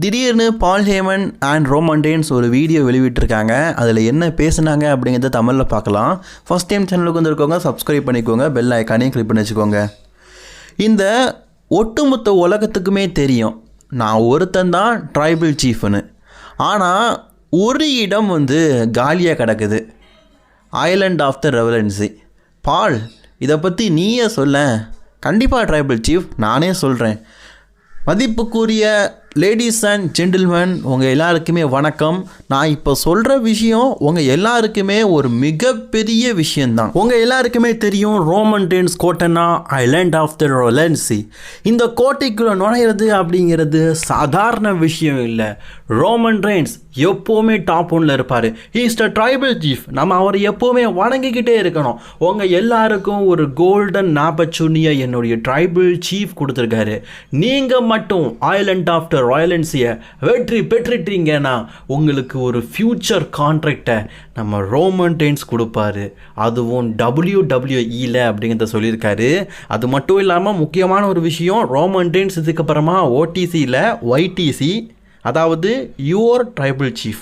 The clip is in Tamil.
திடீர்னு பால் ஹேமன் அண்ட் ரோமண்டேன்ஸ் ஒரு வீடியோ வெளியிட்டிருக்காங்க. அதில் என்ன பேசுனாங்க அப்படிங்கிறத தமிழில் பார்க்கலாம். ஃபஸ்ட் டைம் சேனலுக்கு வந்துருக்கவங்க சப்ஸ்கிரைப் பண்ணிக்கோங்க. பெல் ஐக்கானையும் கிளிக் பண்ணி வச்சுக்கோங்க இந்த ஒட்டுமொத்த உலகத்துக்குமே தெரியும். நான் ஒருத்தன் தான் ட்ரைபிள் சீஃப்னு ஆனால் ஒரு இடம் வந்து காலியாக கிடக்குது. ஐலண்ட் ஆஃப் த ரெவலன்சி பால் இதை பற்றி நீயே சொல்ல கண்டிப்பாக ட்ரைபிள் சீஃப் நானே சொல்கிறேன் மதிப்புக்குரிய லேடிஸ் அண்ட் ஜென்டில்மேன் உங்கள் எல்லாருக்குமே வணக்கம். நான் இப்போ சொல்கிற விஷயம் உங்கள் எல்லாருக்குமே ஒரு மிகப்பெரிய விஷயந்தான் உங்கள் எல்லாருக்குமே தெரியும் ரோமன் டென்ஸ் கோட்டைனா ஐலேண்ட் ஆஃப் த ரொலன்சி இந்த கோட்டைக்குள்ளே நுழையிறது அப்படிங்கிறது சாதாரண விஷயம் இல்லை. ரோமன் ரெயின்ஸ் எப்போவுமே டாப் ஒன்ல இருப்பார். இஸ் த ட்ரைபல் சீஃப் நம்ம அவர் எப்போவுமே வணங்கிக்கிட்டே இருக்கணும். உங்கள் எல்லாருக்கும் ஒரு கோல்டன் நாப்பச்சுனியை என்னுடைய ட்ரைபல் சீஃப் கொடுத்துருக்காரு. நீங்கள் மட்டும் ஐலண்ட் ஆஃப் த ராயலன்சியை வெற்றி பெற்றுட்டீங்கன்னா உங்களுக்கு ஒரு ஃப்யூச்சர் கான்ட்ராக்டை நம்ம ரோமன் டென்ஸ் கொடுப்பாரு. அதுவும் டபிள்யூ டபிள்யூஇல அப்படிங்கிறத சொல்லியிருக்காரு. அது மட்டும் இல்லாமல் முக்கியமான ஒரு விஷயம் ரோமன் டென்ஸ் இதுக்கப்புறமா ஓடிசியில் ஒய்டிசி அதாவது யுவர் ட்ரைபிள் சீஃப்